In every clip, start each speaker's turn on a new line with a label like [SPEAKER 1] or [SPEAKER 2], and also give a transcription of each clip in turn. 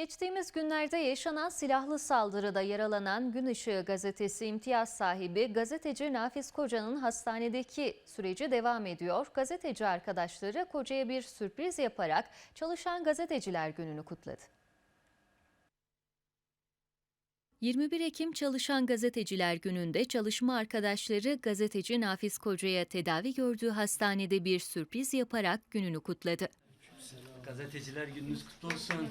[SPEAKER 1] Geçtiğimiz günlerde yaşanan silahlı saldırıda yaralanan Gün Işığı gazetesi imtiyaz sahibi gazeteci Nafiz Koca'nın hastanedeki süreci devam ediyor. Gazeteci arkadaşları Koca'ya bir sürpriz yaparak Çalışan Gazeteciler Günü'nü kutladı. 21 Ekim Çalışan Gazeteciler Günü'nde çalışma arkadaşları gazeteci Nafiz Koca'ya tedavi gördüğü hastanede bir sürpriz yaparak gününü kutladı.
[SPEAKER 2] Gazeteciler gününüz kutlu olsun.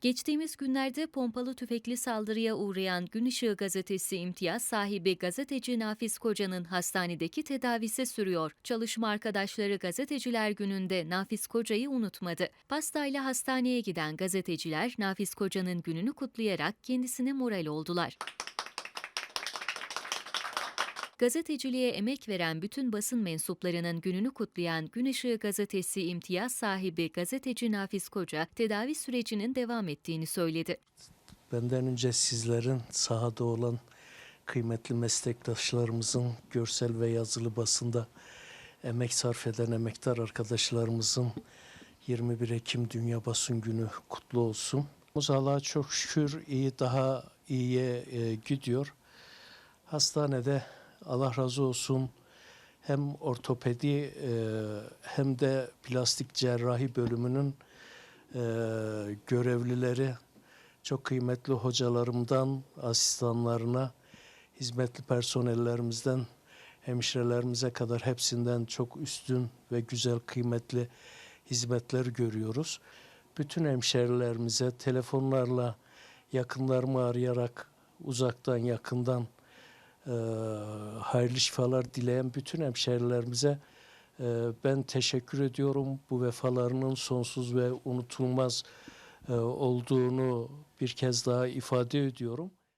[SPEAKER 1] Geçtiğimiz günlerde pompalı tüfekli saldırıya uğrayan Gün gazetesi imtiyaz sahibi gazeteci Nafiz Koca'nın hastanedeki tedavisi sürüyor. Çalışma arkadaşları gazeteciler gününde Nafiz Koca'yı unutmadı. Pastayla hastaneye giden gazeteciler Nafiz Koca'nın gününü kutlayarak kendisine moral oldular. Gazeteciliğe emek veren bütün basın mensuplarının gününü kutlayan Gün gazetesi imtiyaz sahibi gazeteci Nafiz Koca tedavi sürecinin devam ettiğini söyledi.
[SPEAKER 3] Benden önce sizlerin sahada olan kıymetli meslektaşlarımızın görsel ve yazılı basında emek sarf eden emektar arkadaşlarımızın 21 Ekim Dünya Basın Günü kutlu olsun. Allah'a çok şükür iyi daha iyiye e, gidiyor. Hastanede Allah razı olsun hem ortopedi e, hem de plastik cerrahi bölümünün e, görevlileri çok kıymetli hocalarımdan asistanlarına, hizmetli personellerimizden, hemşirelerimize kadar hepsinden çok üstün ve güzel kıymetli hizmetler görüyoruz. Bütün hemşerilerimize telefonlarla yakınlarımı arayarak uzaktan yakından e, hayırlı şifalar dileyen bütün hemşerilerimize e, ben teşekkür ediyorum. Bu vefalarının sonsuz ve unutulmaz e, olduğunu bir kez daha ifade ediyorum.